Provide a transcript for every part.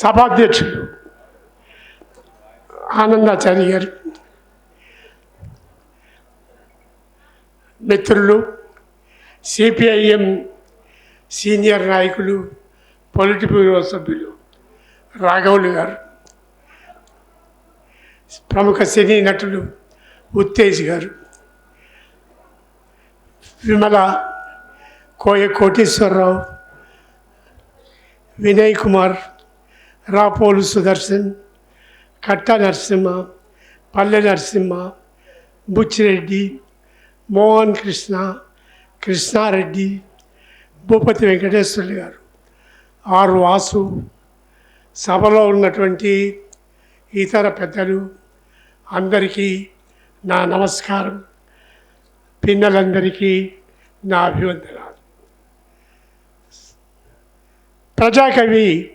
సభాధ్యక్షులు ఆనందాచారి గారు. మిత్రులు సిపిఐఎం సీనియర్ నాయకులు పొలిటి బ్యూరో సభ్యులు రాఘవులు గారు. ప్రముఖ సినీ నటులు ఉత్తేజ్ గారు. విమల కోయ కోటేశ్వరరావు వినయ్ కుమార్ రాపోలు సుదర్శన్ కట్ట నరసింహ పల్లె నరసింహ బుచ్చిరెడ్డి మోహన్ కృష్ణ కృష్ణారెడ్డి భూపతి వెంకటేశ్వర్లు గారు. ఆరు వాసు సభలో ఉన్నటువంటి ఇతర పెద్దలు అందరికీ నా నమస్కారం. పిన్నలందరికీ నా అభివందనాలు. ప్రజాకవి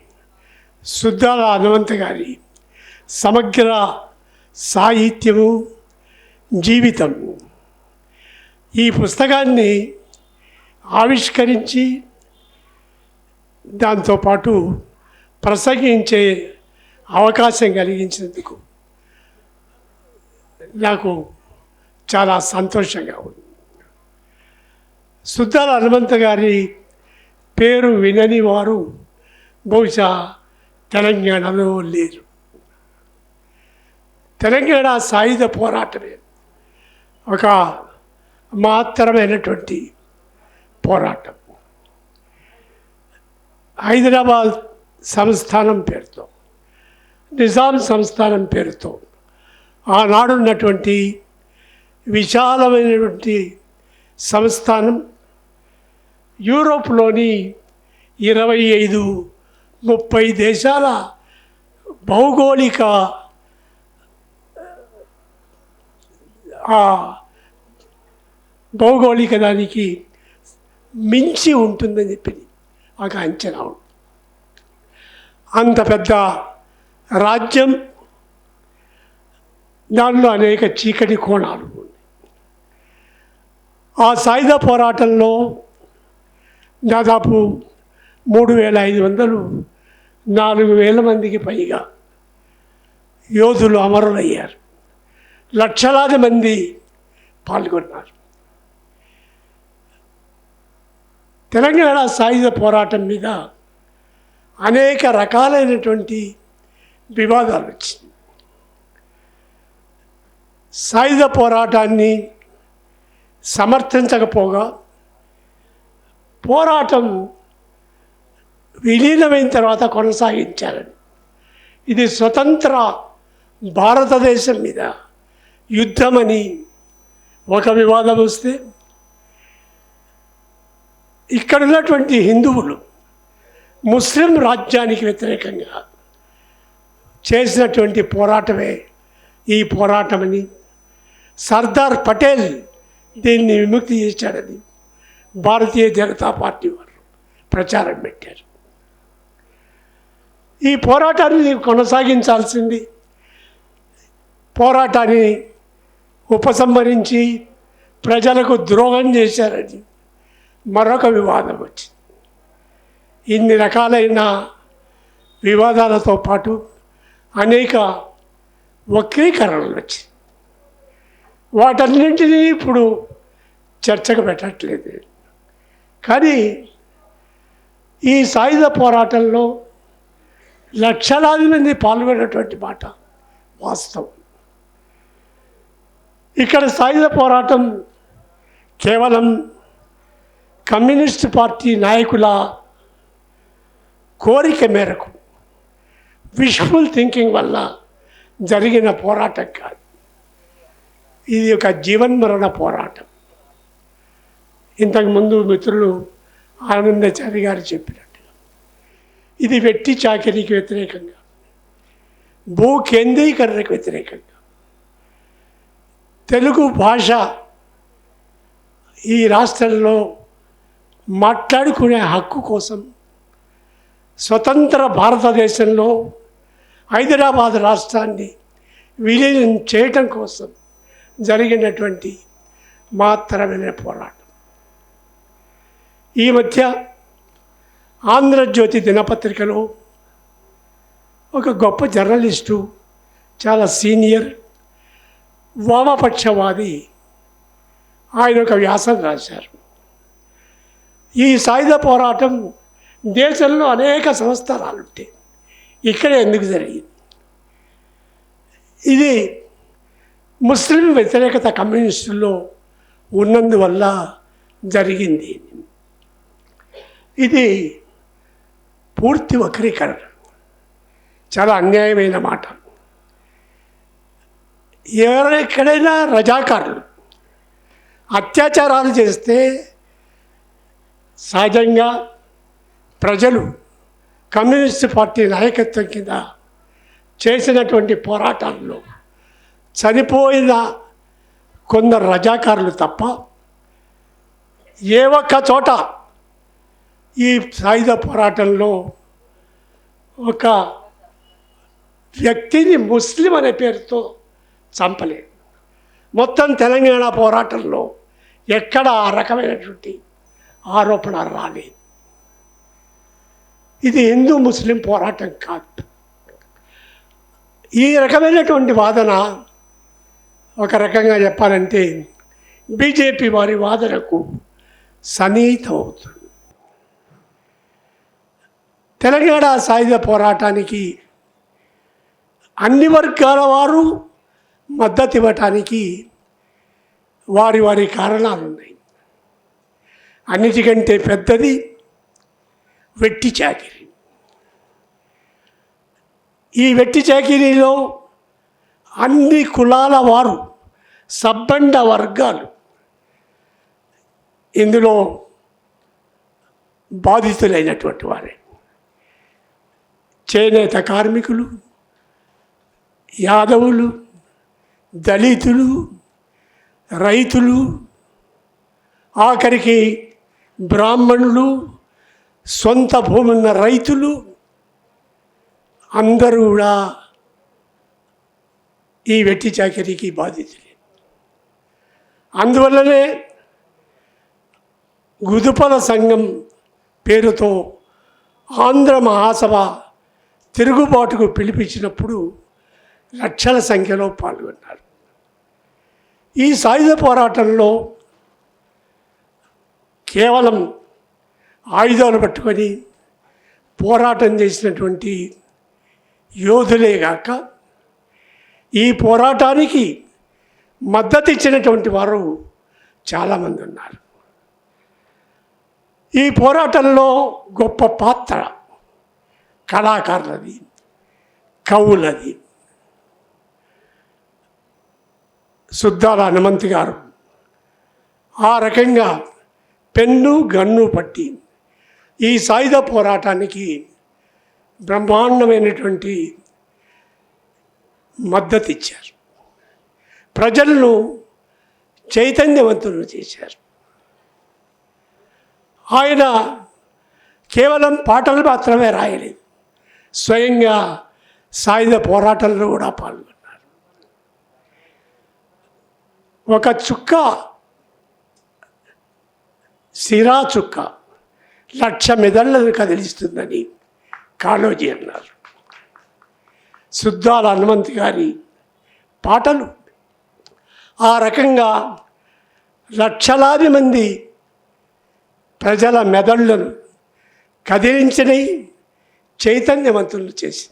సుద్దాల హనుమంత గారి సమగ్ర సాహిత్యము జీవితం ఈ పుస్తకాన్ని ఆవిష్కరించి దాంతోపాటు ప్రసంగించే అవకాశం కలిగించినందుకు నాకు చాలా సంతోషంగా ఉంది. సుద్దాల హనుమంత గారి పేరు వినని వారు బహుశా తెలంగాణలో లేరు. తెలంగాణ సాయుధ పోరాటమే ఒక మహత్తరమైనటువంటి పోరాటం. హైదరాబాద్ సంస్థానం పేరుతో నిజాం సంస్థానం పేరుతో ఆనాడున్నటువంటి విశాలమైనటువంటి సంస్థానం యూరోప్లోని ఇరవై ఐదు ముప్పై దేశాల భౌగోళిక భౌగోళిక దానికి మించి ఉంటుందని చెప్పి ఒక అంచనా అంత పెద్ద రాజ్యం దానిలో అనేక చీకటి కోణాలు ఉన్నాయి. ఆ సాయుధ పోరాటంలో దాదాపు మూడు వేల ఐదు వందలు నాలుగు వేల మందికి పైగా యోధులు అమరులయ్యారు. లక్షలాది మంది పాల్గొన్నారు. తెలంగాణ సాయుధ పోరాటం మీద అనేక రకాలైనటువంటి వివాదాలు వచ్చింది. సాయుధ పోరాటాన్ని సమర్థించకపోగా పోరాటం విలీనమైన తర్వాత కొనసాగించాలని. ఇది స్వతంత్ర భారతదేశం మీద యుద్ధమని ఒక వివాదం వస్తే ఇక్కడ ఉన్నటువంటి హిందువులు ముస్లిం రాజ్యానికి వ్యతిరేకంగా చేసినటువంటి పోరాటమే ఈ పోరాటమని సర్దార్ పటేల్ దీన్ని విముక్తి చేశాడని భారతీయ జనతా పార్టీ వారు ప్రచారం పెట్టారు. ఈ పోరాటాన్ని కొనసాగించాల్సింది. పోరాటాన్ని ఉపసంహరించి ప్రజలకు ద్రోహం చేశారని మరొక వివాదం వచ్చింది. ఇన్ని రకాలైన వివాదాలతో పాటు అనేక వక్రీకరణలు వచ్చాయి వాటన్నింటినీ ఇప్పుడు చర్చకు పెట్టట్లేదు. కానీ ఈ సాయుధ పోరాటంలో లక్షలాది మంది పాల్గొనేటువంటి మాట. వాస్తవం. ఇక్కడ సాయుధ పోరాటం కేవలం కమ్యూనిస్ట్ పార్టీ నాయకుల కోరిక మేరకు విష్ఫుల్ థింకింగ్ వల్ల జరిగిన పోరాటం కాదు. ఇది ఒక జీవన్మరణ పోరాటం. ఇంతకుముందు మిత్రులు ఆనందచారి గారు చెప్పినారు ఇది వెట్టి చాకరీకి వ్యతిరేకంగా. భూ కేంద్రీకరణకు వ్యతిరేకంగా. తెలుగు భాష ఈ రాష్ట్రంలో మాట్లాడుకునే హక్కు కోసం స్వతంత్ర భారతదేశంలో హైదరాబాద్ రాష్ట్రాన్ని విలీనం చేయటం కోసం జరిగినటువంటి మాత్రమైన పోరాటం. ఈ మధ్య ఆంధ్రజ్యోతి దినపత్రికలో ఒక గొప్ప జర్నలిస్టు చాలా సీనియర్ వామపక్షవాది ఆయన ఒక వ్యాసం రాశారు. ఈ సాయుధ పోరాటం దేశంలో అనేక సంవత్సరాలు ఉంటాయి ఇక్కడ ఎందుకు జరిగింది? ఇది ముస్లిం వ్యతిరేకత కమ్యూనిస్టుల్లో ఉన్నందువల్ల జరిగింది. ఇది పూర్తి వక్రీకరణ. చాలా అన్యాయమైన మాట. ఎవరెక్కడైనా రజాకారులు అత్యాచారాలు చేస్తే సహజంగా ప్రజలు కమ్యూనిస్ట్ పార్టీ నాయకత్వం కింద చేసినటువంటి పోరాటాల్లో చనిపోయిన కొందరు రజాకారులు తప్ప ఏ ఒక్క చోట ఈ సాయుధ పోరాటంలో ఒక వ్యక్తిని ముస్లిం అనే పేరుతో చంపలేదు. మొత్తం తెలంగాణ పోరాటంలో ఎక్కడ ఆ రకమైనటువంటి ఆరోపణ రాలేదు. ఇది హిందూ ముస్లిం పోరాటం కాదు. ఈ రకమైనటువంటి వాదన ఒక రకంగా చెప్పాలంటే బీజేపీ వారి వాదనకు సన్నిహితం అవుతుంది తెలంగాణ సాయుధ పోరాటానికి అన్ని వర్గాల వారు మద్దతు ఇవ్వటానికి వారి వారి కారణాలు ఉన్నాయి. అన్నిటికంటే పెద్దది వెట్టి చాకిరి. ఈ వెట్టి చాకిరీలో అన్ని కులాల వారు సబ్బండ వర్గాలు ఇందులో బాధితులైనటువంటి వారే. చేనేత కార్మికులు యాదవులు దళితులు రైతులు ఆఖరికి బ్రాహ్మణులు సొంత భూమి ఉన్న రైతులు అందరూ కూడా ఈ వెట్టి చాకరీకి బాధితులే. అందువల్లనే గుదుపల సంఘం పేరుతో ఆంధ్ర మహాసభ తిరుగుబాటుకు పిలిపించినప్పుడు లక్షల సంఖ్యలో పాల్గొన్నారు. ఈ సాయుధ పోరాటంలో కేవలం ఆయుధాలు పట్టుకొని పోరాటం చేసినటువంటి యోధులే గాక ఈ పోరాటానికి మద్దతు ఇచ్చినటువంటి వారు చాలామంది ఉన్నారు. ఈ పోరాటంలో గొప్ప పాత్ర కళాకారులది కవులది. సుద్దాల హనుమంతి గారు ఆ రకంగా పెన్ను గన్ను పట్టి ఈ సాయుధ పోరాటానికి బ్రహ్మాండమైనటువంటి మద్దతు ఇచ్చారు. ప్రజలను చైతన్యవంతులు చేశారు. ఆయన కేవలం పాటలు మాత్రమే రాయలేదు. స్వయంగా సాయుధ పోరాటంలో కూడా పాల్గొన్నారు. ఒక చుక్క సిరా చుక్క లక్ష మెదళ్ళను కదిలిస్తుందని కాళోజీ అన్నారు. శుద్ధాల హనుమంత్ గారి పాటలు ఆ రకంగా లక్షలాది మంది ప్రజల మెదళ్ళను కదిలించినవి చైతన్యవంతులు చేసి.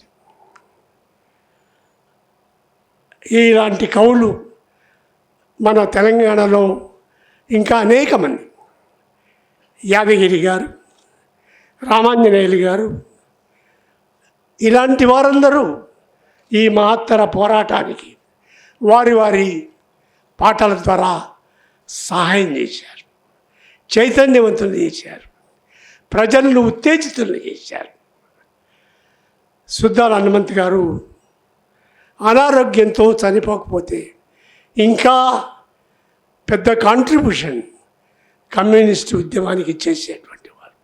ఇలాంటి కవులు మన తెలంగాణలో ఇంకా అనేక మంది యాదగిరి గారు రామాంజనేయులు గారు ఇలాంటి వారందరూ ఈ మహత్తర పోరాటానికి వారి వారి పాటల ద్వారా సహాయం చేశారు. చైతన్యవంతులు చేశారు. ప్రజలను ఉత్తేజితులు చేశారు. సుద్దాల హనుమంత్ గారు అనారోగ్యంతో చనిపోకపోతే ఇంకా పెద్ద కాంట్రిబ్యూషన్ కమ్యూనిస్ట్ ఉద్యమానికి చేసేటువంటి వారు.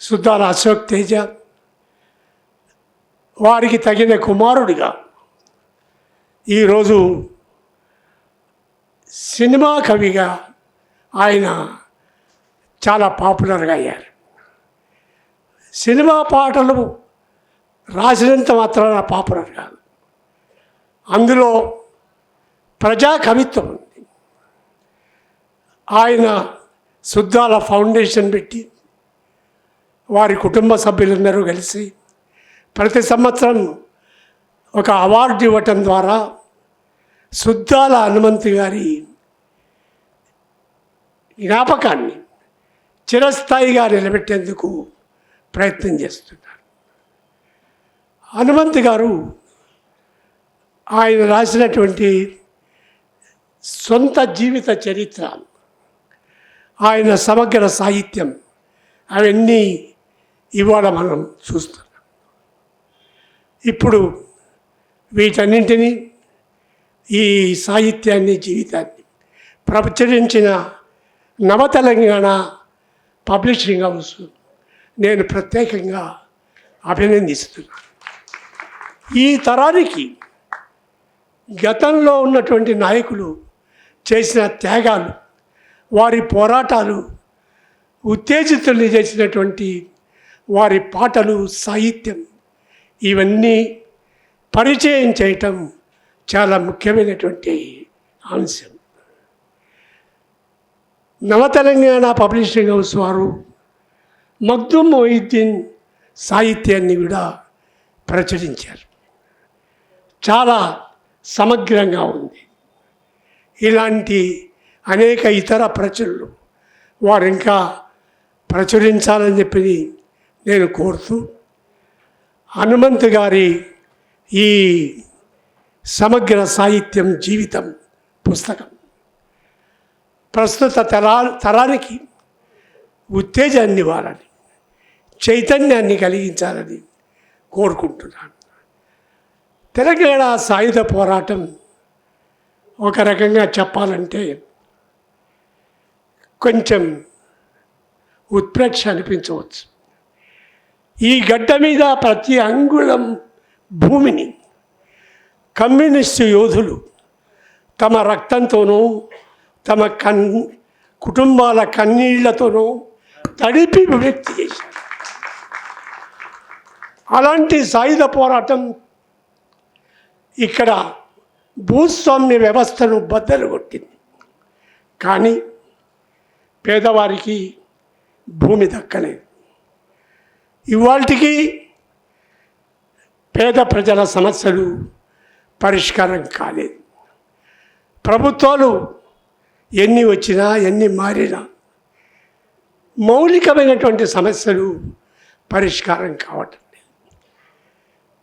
సుద్దాల అశోక్ తేజ వారికి తగిన కుమారుడిగా ఈరోజు సినిమా కవిగా ఆయన చాలా పాపులర్గా అయ్యారు. సినిమా పాటలు రాసినంత మాత్రాన పాపులర్ కాదు. అందులో ప్రజా కవిత్వం ఉంది. ఆయన శుద్ధాల ఫౌండేషన్ పెట్టి వారి కుటుంబ సభ్యులందరూ కలిసి ప్రతి సంవత్సరం ఒక అవార్డు ఇవ్వటం ద్వారా శుద్ధాల హనుమంతు గారి జ్ఞాపకాన్ని చిరస్థాయిగా నిలబెట్టేందుకు ప్రయత్నం చేస్తున్నారు. హనుమంత్ గారు ఆయన రాసినటువంటి సొంత జీవిత చరిత్ర ఆయన సమగ్ర సాహిత్యం అవన్నీ ఇవాళ మనం చూస్తున్నాం. ఇప్పుడు వీటన్నింటినీ ఈ సాహిత్యాన్ని జీవితాన్ని ప్రచురించిన నవ తెలంగాణ పబ్లిషింగ్ హౌస్ నేను ప్రత్యేకంగా అభినందిస్తున్నాను. ఈ తరానికి గతంలో ఉన్నటువంటి నాయకులు చేసిన త్యాగాలు వారి పోరాటాలు ఉత్తేజితుల్ని చేసినటువంటి వారి పాటలు సాహిత్యం ఇవన్నీ పరిచయం చేయటం చాలా ముఖ్యమైనటువంటి అంశం. నవ తెలంగాణ పబ్లిషింగ్ హౌస్ వారు మగ్దుమ్ మొయిద్దీన్ సాహిత్యాన్ని కూడా ప్రచురించారు. చాలా సమగ్రంగా ఉంది. ఇలాంటి అనేక ఇతర ప్రచురణలు వారు ఇంకా ప్రచురించాలని చెప్పి నేను కోరుతూ హనుమంత్ గారి ఈ సమగ్ర సాహిత్యం జీవితం పుస్తకం. ప్రస్తుత తరా తరానికి ఉత్తేజాన్ని ఇవ్వాలని చైతన్యాన్ని కలిగించాలని కోరుకుంటున్నాను. తెలంగాణ సాయుధ పోరాటం ఒక రకంగా చెప్పాలంటే కొంచెం ఉత్ప్రేక్ష అనిపించవచ్చు. ఈ గడ్డ మీద ప్రతి అంగుళం భూమిని కమ్యూనిస్టు యోధులు తమ రక్తంతోనూ తమ కన్ కుటుంబాల కన్నీళ్ళతోనూ తడిపి వ్యక్తి చేశారు. అలాంటి సాయుధ పోరాటం ఇక్కడ భూస్వామ్య వ్యవస్థను బద్దలు కొట్టింది. కానీ పేదవారికి భూమి దక్కలేదు. ఇవాళకి పేద ప్రజల సమస్యలు పరిష్కారం కాలేదు. ప్రభుత్వాలు ఎన్ని వచ్చినా ఎన్ని మారినా మౌలికమైనటువంటి సమస్యలు పరిష్కారం కావటం.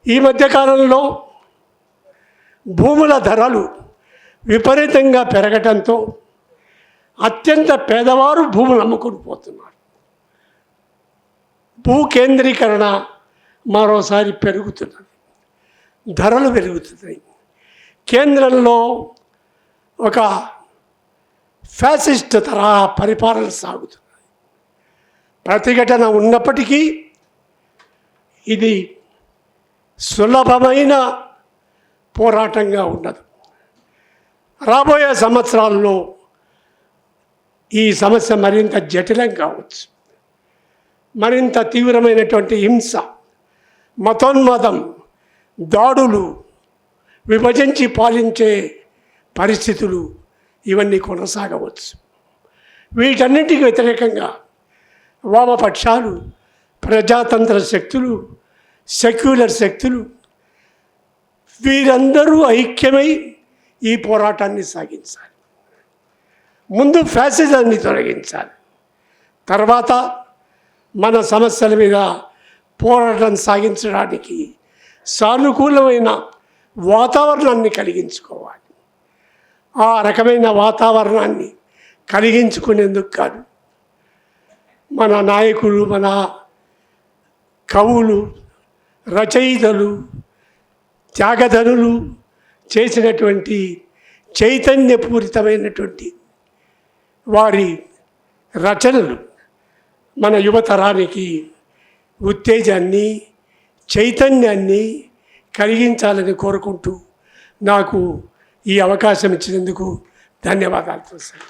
ఈ మధ్యకాలంలో భూముల ధరలు విపరీతంగా పెరగటంతో అత్యంత పేదవారు భూములు అమ్ముకొని పోతున్నారు. భూ కేంద్రీకరణ మరోసారి పెరుగుతున్నది. ధరలు పెరుగుతున్నాయి. కేంద్రంలో ఒక ఫ్యాసిస్ట్ తరహా పరిపాలన సాగుతున్నది. ప్రతిఘటన ఉన్నప్పటికీ ఇది సులభమైన పోరాటంగా ఉండదు రాబోయే సంవత్సరాల్లో ఈ సమస్య మరింత జటిలం కావచ్చు. మరింత తీవ్రమైనటువంటి హింస మతోన్మతం దాడులు విభజించి పాలించే పరిస్థితులు ఇవన్నీ కొనసాగవచ్చు. వీటన్నింటికి వ్యతిరేకంగా వామపక్షాలు ప్రజాతంత్ర శక్తులు సెక్యులర్ శక్తులు. వీరందరూ ఐక్యమై ఈ పోరాటాన్ని సాగించాలి. ముందు ఫ్యాసిజాన్ని తొలగించాలి. తర్వాత మన సమస్యల మీద పోరాటం సాగించడానికి సానుకూలమైన వాతావరణాన్ని కలిగించుకోవాలి. ఆ రకమైన వాతావరణాన్ని కలిగించుకునేందుకు కాదు. మన నాయకులు మన కవులు రచయితలు త్యాగధనులు చేసినటువంటి చైతన్యపూరితమైనటువంటి వారి రచనలు మన యువతరానికి ఉత్తేజాన్ని చైతన్యాన్ని కలిగించాలని కోరుకుంటూ నాకు ఈ అవకాశం ఇచ్చినందుకు ధన్యవాదాలు సార్